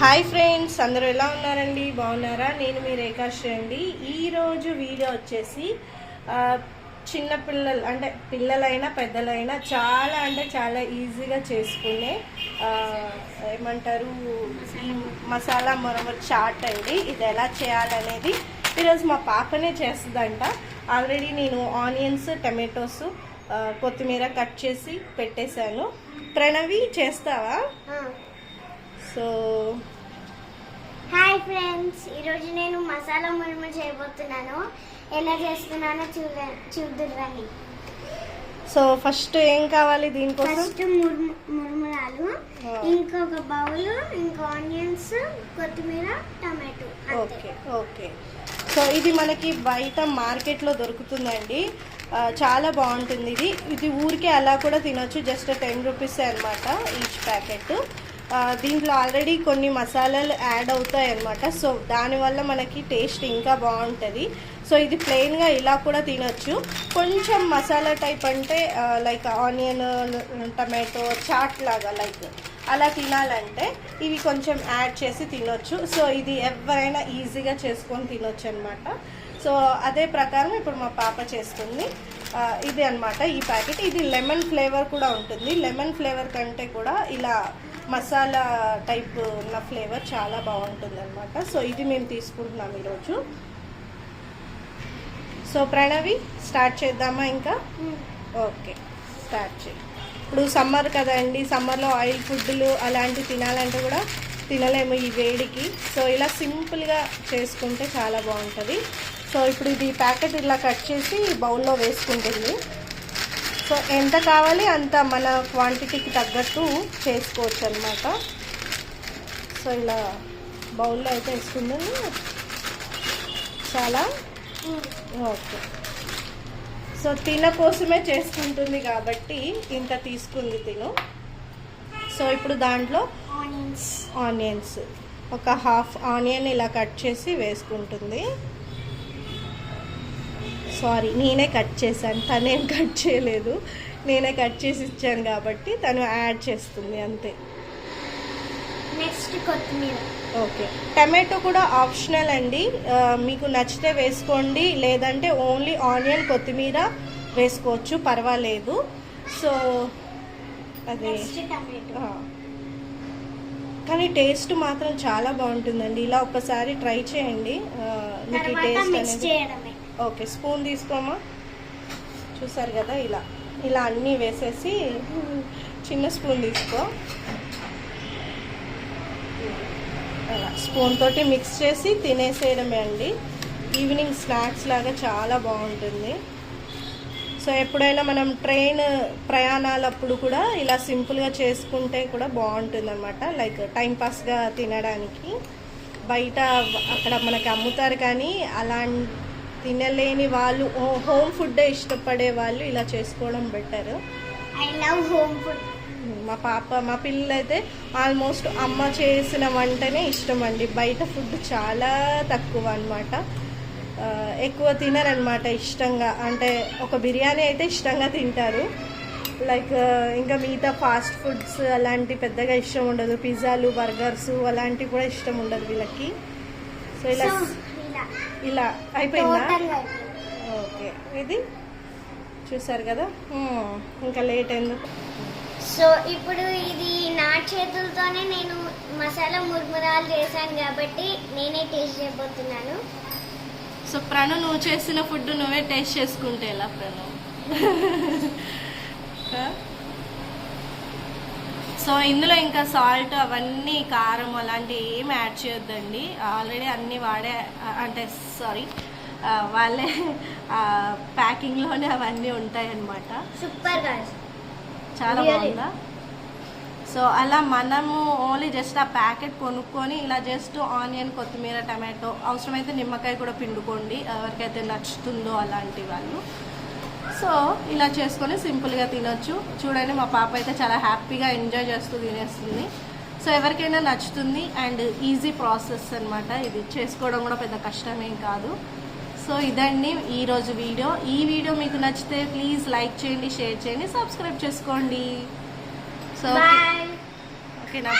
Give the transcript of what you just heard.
Hi friends అందరూ ఎలా ఉన్నారండి? బాగున్నారా? నేను మీ రేఖాశ్రీ అండి ఈరోజు వీడియో వచ్చేసి చిన్న పిల్లలు అంటే పిల్లలైనా పెద్దలైనా చాలా అంటే చాలా ఈజీగా చేసుకునే ఏమంటారు ఈ మసాలా మొరవ చాట్ అండి. ఇది ఎలా చేయాలనేది ఈరోజు మా పాపనే చేస్తుందంట. ఆల్రెడీ నేను ఆనియన్స్ టమాటోస్ కొత్తిమీర కట్ చేసి పెట్టేశాను. ప్రణవి చేస్తావా? సో హాయ్ ఫ్రెండ్స్ ఈరోజు నేను మసాలా మురుము చేయబోతున్నాను. ఎలా చేస్తున్నానో చూడ చూద్దురండి సో ఫస్ట్ ఏం కావాలి దీనికోసం? ఫస్ట్ మురుము మురుమురాలు. ఇంకొక బౌల్ ఇంకా ఆనియన్స్ కొత్తిమీర టమాటో ఓకే ఓకే. సో ఇది మనకి బయట మార్కెట్లో దొరుకుతుందండి. చాలా బాగుంటుంది ఇది. ఇది ఊరికే అలా కూడా తినొచ్చు జస్ట్ టెన్ రూపీస్ అనమాట ఈచ్ ప్యాకెట్. దీంట్లో ఆల్రెడీ కొన్ని మసాలాలు యాడ్ అవుతాయి అనమాట సో దానివల్ల మనకి టేస్ట్ ఇంకా బాగుంటుంది. సో ఇది ప్లెయిన్గా ఇలా కూడా తినొచ్చు. కొంచెం మసాలా టైప్ అంటే లైక్ ఆనియన్ టమాటో చాట్ లాగా లైక్ అలా తినాలంటే ఇవి కొంచెం యాడ్ చేసి తినొచ్చు. సో ఇది ఎవరైనా ఈజీగా చేసుకొని తినొచ్చు అనమాట సో అదే ప్రకారం ఇప్పుడు మా పాప చేస్తుంది. ఇది అన్నమాట ఈ ప్యాకెట్. ఇది లెమన్ ఫ్లేవర్ కూడా ఉంటుంది. లెమన్ ఫ్లేవర్ కంటే కూడా ఇలా మసాలా టైప్ ఉన్న ఫ్లేవర్ చాలా బాగుంటుంది అనమాట సో ఇది మేము తీసుకుంటున్నాం ఈరోజు. సో ప్రణవి స్టార్ట్ చేద్దామా ఇంకా? ఓకే స్టార్ట్ చేయి. ఇప్పుడు సమ్మర్ కదండి సమ్మర్లో ఆయిల్ ఫుడ్లు అలాంటివి తినాలంటే కూడా తినలేము ఈ వేడికి. సో ఇలా సింపుల్గా చేసుకుంటే చాలా బాగుంటుంది. సో ఇప్పుడు ఇది ప్యాకెట్ ఇలా కట్ చేసి బౌల్లో వేసుకుంటుంది. సో ఎంత కావాలి అంత మన క్వాంటిటీకి తగ్గట్టు చేసుకోవచ్చు అనమాట సో ఇలా బౌల్లో అయితే వేసుకుంటుంది చాలా. ఓకే. సో తిన కోసమే చేసుకుంటుంది కాబట్టి ఇంత తీసుకుంది తిను. సో ఇప్పుడు దాంట్లో ఆనియన్స్ ఆనియన్స్ ఒక హాఫ్ ఆనియన్ ఇలా కట్ చేసి వేసుకుంటుంది. సారీ నేనే కట్ చేశాను. తనేం కట్ చేయలేదు. నేనే కట్ చేసి ఇచ్చాను కాబట్టి తను యాడ్ చేస్తుంది అంతే. నెక్స్ట్ కొత్తిమీర. ఓకే. టమాటో కూడా ఆప్షనల్ అండి. మీకు నచ్చితే వేసుకోండి. లేదంటే ఓన్లీ ఆనియన్ కొత్తిమీర వేసుకోవచ్చు. పర్వాలేదు. సో అదే. కానీ టేస్ట్ మాత్రం చాలా బాగుంటుందండి. ఇలా ఒక్కసారి ట్రై చేయండి. మీకు టేస్ట్ అనేది ఓకే స్పూన్ తీసుకోమా? చూసారు కదా ఇలా. ఇలా అన్నీ వేసేసి చిన్న స్పూన్ తీసుకో. అలా స్పూన్ తోటి మిక్స్ చేసి తినేసేయడమే అండి. ఈవినింగ్ స్నాక్స్ లాగా చాలా బాగుంటుంది. సో ఎప్పుడైనా మనం ట్రైన్ ప్రయాణాలప్పుడు కూడా ఇలా సింపుల్గా చేసుకుంటే కూడా బాగుంటుంది అనమాట లైక్ టైంపాస్గా తినడానికి. బయట అక్కడ మనకి అమ్ముతారు కానీ అలా తినలేని వాళ్ళు హోమ్ ఫుడ్డే ఇష్టపడే వాళ్ళు ఇలా చేసుకోవడం better I love home food మా పాప మా పిల్లలు అయితే ఆల్మోస్ట్ అమ్మ చేసిన వంటనే ఇష్టం అండి బయట ఫుడ్ చాలా తక్కువ అనమాట ఎక్కువ తినరనమాట ఇష్టంగా. అంటే ఒక బిర్యానీ అయితే ఇష్టంగా తింటారు. లైక్ ఇంకా మిగతా ఫాస్ట్ ఫుడ్స్ అలాంటి పెద్దగా ఇష్టం ఉండదు. పిజ్జాలు బర్గర్స్ అలాంటివి కూడా ఇష్టం ఉండదు వీళ్ళకి. సో ఇలా ఇలా అయిపోయిందా? ఓకే. ఇది? చూసారు కదా? మ్మ్. ఇంకా లేట్ ఎందుకు? సో ఇప్పుడు ఇది నా చేతులతోనే నేను మసాలా మురుమురాలు చేశాను కాబట్టి నేనే టేస్ట్ చేయబోతున్నాను. సో ప్రణు నువ్వు చేసిన ఫుడ్ నువ్వే టేస్ట్ చేసుకుంటే ఎలా ప్రణు? సో ఇందులో ఇంకా సాల్ట్ అవన్నీ కారం అలాంటివి ఏం యాడ్ చేయొద్దండి. ఆల్రెడీ అన్నీ వాడే అంటే సారీ వాళ్ళే ప్యాకింగ్లోనే అవన్నీ ఉంటాయి అన్నమాట సూపర్ చాలా? బాగుందా? సో అలా మనము ఓన్లీ జస్ట్ ఆ ప్యాకెట్ కొనుక్కొని ఇలా జస్ట్ ఆనియన్ కొత్తిమీర టమాటో అవసరమైతే నిమ్మకాయ కూడా పిండుకోండి. ఎవరికైతే నచ్చుతుందో అలాంటి వాళ్ళు. సో ఇలా చేసుకొని సింపుల్గా తినొచ్చు. చూడండి మా పాప అయితే చాలా హ్యాపీగా ఎంజాయ్ చేస్తూ తినేస్తుంది. సో ఎవరికైనా నచ్చుతుంది అండ్ ఈజీ ప్రాసెస్ అన్నమాట ఇది. చేసుకోవడం కూడా పెద్ద కష్టమేం కాదు. సో ఇదండి ఈరోజు వీడియో. ఈ వీడియో మీకు నచ్చితే ప్లీజ్ లైక్ చేయండి షేర్ చేయండి సబ్స్క్రైబ్ చేసుకోండి. సో ఓకేనా?